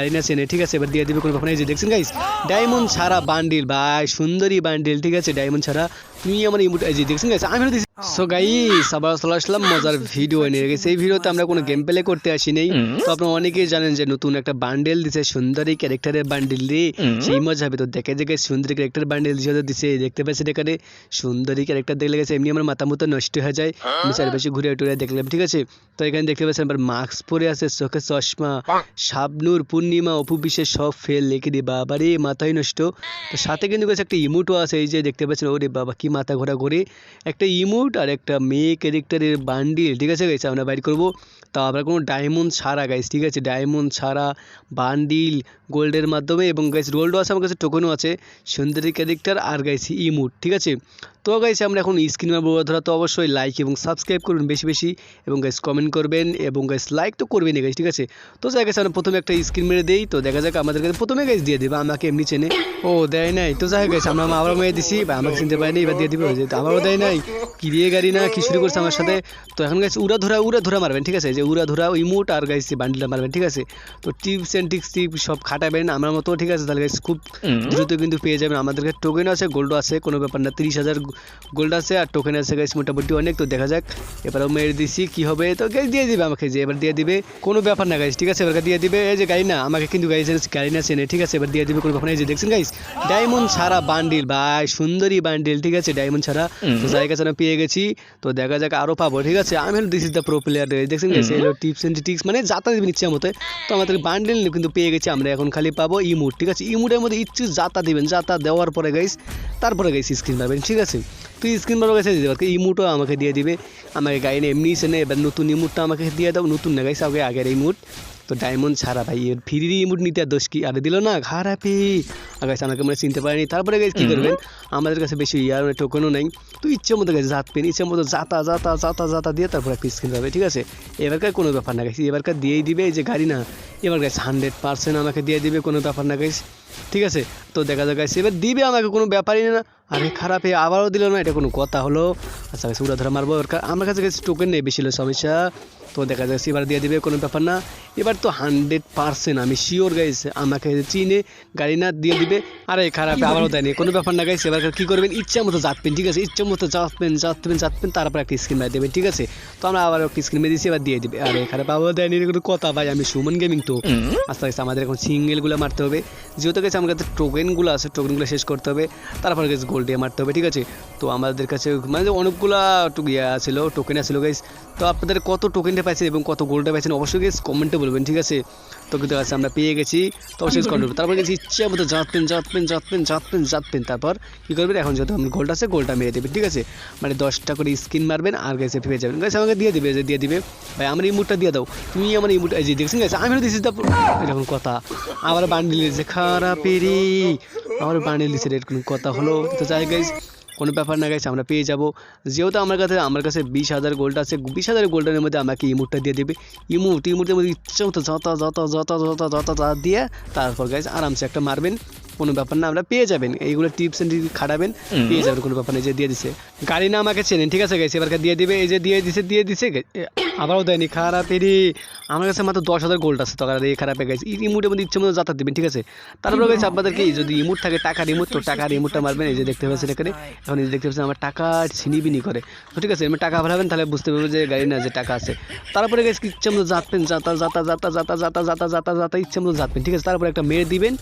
আরিনা সেনে ঠিক আছে? এবার দিয়ে দিবে কোনো ব্যাপার এই যে দেখছেন গাইস ডায়মন্ড ছাড়া বান্ডিল ভাই, সুন্দরী বান্ডিল ঠিক আছে? ডায়মন্ড ছাড়া তুমি আমার ইমোট এই যে দেখছেন আমি দিছি সো গাইস আবার চলে আসলাম মজার ভিডিও নিয়ে। গেছে এই ভিডিওতে আমরা কোনো গেম প্লে করতে আসি নাই তো আপনারা অনেকেই জানেন যে নতুন একটা বান্ডেল দিছে সুন্দরী ক্যারেক্টারের বান্ডেল রে সেই মজা হবে। তো দেখে দেখে সুন্দরী ক্যারেক্টার বান্ডেল দিছে দিছে দেখতে পাচ্ছেন এখানে? সুন্দরী ক্যারেক্টার দেখলে গেছে এমনি আমার মাথা মতো নষ্ট হয়ে যায়। আমি চারিপাশে ঘুরে টুরে দেখলাম ঠিক আছে? তো এখানে দেখতে পাচ্ছেন আবার মাস্ক পরে আছে চোখে চশমা। শাবনুর পূর্ণিমা অপু বিশেষ সব ফেল লিখে দি বাবারে মাথায় নষ্ট। তো সাথে কিন্তু গেছে একটা ইমোটও আছে এই যে দেখতে পাচ্ছেন ওরে বাবা কি মাথা ঘোরা করে একটা ইমোট আর একটা মেয়ে ক্যারেক্টারের বান্ডিল ঠিক আছে গাইস আমরা বাইর করব। তা আমরা কোনো ডায়মন্ড ছাড়া গাইস ঠিক আছে? ডায়মন্ড ছাড়া বান্ডিল গোল্ডের মাধ্যমে এবং গাইস রোল্ডও আছে, আমার কাছে টোকেনও আছে। সুন্দরী ক্যারেক্টার আর গাইস ইমোট, ঠিক আছে? তো গাইস আমরা এখন স্ক্রিন বড় ধরা তো অবশ্যই লাইক এবং সাবস্ক্রাইব করবেন বেশি বেশি। এবং গাইস কমেন্ট করবেন এবং গাইস লাইক তো করবেনই গাইস ঠিক আছে? তো যাই গেছে আমরা প্রথমে একটা স্ক্রিন মেরে দেই তো দেখা যাক আমাদের কাছে প্রথমে গাইস দিয়ে দেবে আমাকে এমনি চেনে। ও দেয় নাই। তো যাই গেছে আমরা আবার মেয়ে দিছি বা আমাকে চিনতে পারিনি এবার দিয়ে দিবে ওই যে তো আমারও দেয় নাই। কি দিয়ে গাড়ি না কি শুরু করছে আমার সাথে? তো এখন গাইস উড়া ধরা উড়া ধরা মারবেন ঠিক আছে? যে উড়া ধরা ইমোট আর গাইস বান্ডিলটা মারবেন ঠিক আছে? তো টিপস অ্যান্ড টিক্স টিপ সব খাটাবেন আমার মতো ঠিক আছে? তাহলে গাইস খুব দ্রুত কিন্তু পেয়ে যাবেন। আমাদের কাছে টোকেন আছে গোল্ড আছে কোনো ব্যাপার না তিরিশ হাজার গোল্ড আছে আর টোকেন আছে গাইস মোটামুটি অনেক তো দেখা যাক। এবারও মেরে দিছি কি হবে? তো গাইস দিয়ে দিবে আমাকে যে এবার দিয়ে দিবে। কোনো ব্যাপার না গাইস ঠিক আছে? এবার দিয়ে দিবে এই যে গাড়ি না আমাকে কিন্তু গাইস গাড়ি না চেনে ঠিক আছে? এবার দিয়ে দিবে কোনো ব্যাপার না এই যে দেখছেন গাইস ডায়মন্ড ছাড়া বান্ডিল ভাই সুন্দরী বান্ডিল ঠিক আছে? ডায়মন্ড ছাড়া। তো যাই কাছে পেয়ে গেছি। তো দেখা যাক আরও পাবো ঠিক আছে? আমি হলো this is the pro player দেখছেন গাইস এলো টিপস এন্ড টিক্স মানে যাতা দিবেন ইচ্ছা মতো। তো আমাদের বান্ডিল কিন্তু পেয়ে গেছি আমরা এখন খালি পাবো ইমুট ঠিক আছে? ইমুটের মধ্যে ইচ্ছে যাতা দিবেন যাতা দেওয়ার পরে গাইস তারপরে গাইস স্ক্রিন পাবেন ঠিক আছে? তো স্ক্রিন পাবো গেছে দিতে পারবে ইমুটও আমাকে দিয়ে দিবে। আমাকে গাড়ি এমনি সেনে এবার নতুন ইমুটটা আমাকে দিয়ে দাও, নতুন না গাইছে আগে আগের ইমুট তো ডায়মন্ড ছাড়া ভাই এর ফ্রি ইমুট নিতে আর দোষ কি? আরে দিল না খারাপি গাইস আমাকে মানে চিনতে পারেনি। তারপরে গাইস কি করবেন? আমাদের কাছে বেশি ইয়ার টোকেনও নাই। তো ইচ্ছে মতো গাইস জাত পেন ইচ্ছে মতো যাতা যাতা যাতা যাতা দিয়ে তারপরে একটা স্ক্রিন পাবে ঠিক আছে? এবারকার কোনো ব্যাপার না গাইস এবারকার দিয়েই দিবে এই যে গাড়ি না। এবার গাইস হান্ড্রেড পার্সেন্ট আমাকে দিয়ে দিবে কোনো ব্যাপার না গাইস ঠিক আছে? তো দেখা যাক গাইস এবার দিবে আমাকে কোনো ব্যাপারই না। আরে খারাপ এ আবারও দিল না এটা কোনো কথা হলো। আচ্ছা গাইস উড়া ধরা মারবো এবার আমার কাছে গাইস টোকেন নেই বেশি হলো সমস্যা। তো দেখা যাচ্ছে এবার দিয়ে দিবে কোনো ব্যাপার না। এবার তো হান্ড্রেড পার্সেন্ট আমি শিওর গাইস আমাকে চিনে গাড়ি না দিয়ে দিবে। আরে খারাপ আবারও দেয়নি কোনো ব্যাপার না গাইস এবার কি করবেন? ইচ্ছা মতো যাতবেন ঠিক আছে? ইচ্ছা মতো যাতবেন যাতবেন যাতবেন তারপর একটা স্ক্রিন মেরে দেবেন ঠিক আছে? তো আমরা আবার একটা স্ক্রিন মেরে এবার দিয়ে দিবে। আরে খারাপ আবারও দেয়নি কোনো কথা ভাই আমি সুমন গেমিং তো। আস্তে আস্তে আমাদের এখন সিঙ্গেলগুলো মারতে হবে। যেহেতু গেছে আমার কাছে টোকেনগুলো আছে টোকেনগুলো শেষ করতে হবে। তারপর গেছে গোল্ড দিয়ে মারতে হবে ঠিক আছে? তো আমাদের কাছে মানে অনেকগুলা ইয়ে ছিল টোকেন আছিল গাইস তো আপনাদের কত টোকেনটা পাইছেন এবং কত গোল্ডটা পাইছেন অবশ্যই গেস কমেন্টে বলবেন, ঠিক আছে? তো কিন্তু আছে আমরা পেয়ে গেছি। তো অবশ্যই কমেন্ট করবেন তারপর গেছি ইচ্ছা মতো জাতবেন জাতবেন জাতবেন জাতবেন জাতবেন। তারপর কী করবেন? এখন যত আমার গোল্ড আছে গোল্ডটা মেরে দেবেন, ঠিক আছে? মানে দশটা করে স্কিন মারবেন আর গেছে পেয়ে যাবেন। গেছে আমাকে দিয়ে দিবে, যে দিয়ে দিবে। ভাই, আমার ইমুটটা দিয়ে দাও। তুমি আমার ইমুট এই যে দেখছেন গেছে আমি দিছি এরকম কথা। আবার বান্ডিল দিয়েছে খারাপেরি আমার বান্ডিল দিচ্ছে এরকম কথা হলো। তো যাই গাইজ কোনো ব্যাপার না গেছে আমরা পেয়ে যাব। যেহেতু আমার কাছে আমার কাছে বিশ হাজার গোল্ড আছে বিশ হাজার গোল্ডের মধ্যে আমাকে ইমুটটা দিয়ে দেবে। ইমুট ইমুটের মধ্যে ইচ্ছা মতো যত যত যত যত যত যত দিয়ে তারপর গাইস আরামসে একটা মারবেন। কোনো ব্যাপার না আমরা পেয়ে যাবেন। এইগুলো টিপস এন্ড খাটাবেন। পেয়ে যাবেন কোনো ব্যাপার নেই যে দিয়ে দিছে। গাড়ি না আমাকে চেনেন ঠিক আছে গেছে এবার দিয়ে দিবে এই যে দিয়ে দিছে দিয়ে দিছে আবারও দেয়নি খারাপেরই আমার কাছে মাত্র দশ হাজার গোল্ড আছে টাকা দিয়ে খারাপে গেছে ইমুটের মধ্যে ইচ্ছে মতো যাতায়াত দেবেন, ঠিক আছে? তারপরে গেছে আপনাদেরকে যদি ইমুট থাকে টাকার ইমুট তো টাকার ইমুটটা মারবেন, এই যে দেখতে পাচ্ছেন এখানে। এখন এই যে দেখতে পাচ্ছেন, আমার টাকা ছিনিবিনি করে। তো ঠিক আছে টাকা ভাড়াবেন তাহলে বুঝতে পারবে যে গাড়ি না, যে টাকা আছে। তারপরে গেছে ইচ্ছে মতো যাতবেন যাতা যাতা যাতা যাতা যাতা যাতা যাতা যাতা ইচ্ছে মতো যাতবেন ঠিক আছে? তারপরে একটা মেয়ে দিবেন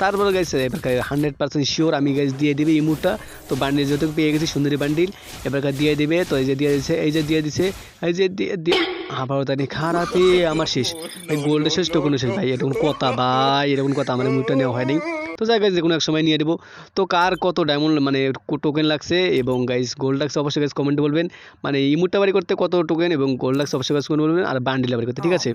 তারপরে গাইছে এবার হান্ড্রেড পার্সেন্ট শিওর আমি গাছ দিয়ে দিবে ইমুটটা তো বান্ডিল যেহেতু পেয়ে গেছি, সুন্দরী বান্ডিল, এবার দিয়ে দিবে। তো এই যে দিয়ে দিছে, এই যে দিয়ে দিছে, এই যে দিয়ে আবারও তাই খারাপই, আমার শেষ। গোল্ডের শেষ টোকন শেষ। ভাই, এরকম কথা, ভাই, এরকম কথা আমার মুটটা নেওয়া হয়নি। তো যাই গাইজ যে কোনো এক সময় নিয়ে দেবো তো কার কত ডায়মন্ড মানে টোকেন লাগছে এবং গাইজ গোল্ড লাগছে অবশ্যই গাইজ কমেন্টে বলবেন। মানে ইমুটটা বাড়ি করতে কত টোকেন এবং গোল্ড লাগছে অবশ্যই গাইজ কমেন্ট বলবেন। আর বান্ডিল বাড়ি করতে ঠিক আছে?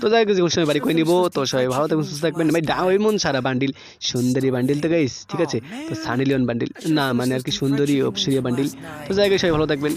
তো যাই গাইজ সময় বাড়ি করে নিবো। তো সবাই ভালো থাকবেন সুস্থ থাকবেন। ভাই ডায়মন্ড সারা বান্ডিল সুন্দরী বান্ডিল তো গাইস ঠিক আছে? তো সানি লিওন বান্ডিল না মানে আর কি সুন্দরী অপসরিয়া বান্ডিল তো যাই গাইজ সবাই ভালো থাকবেন।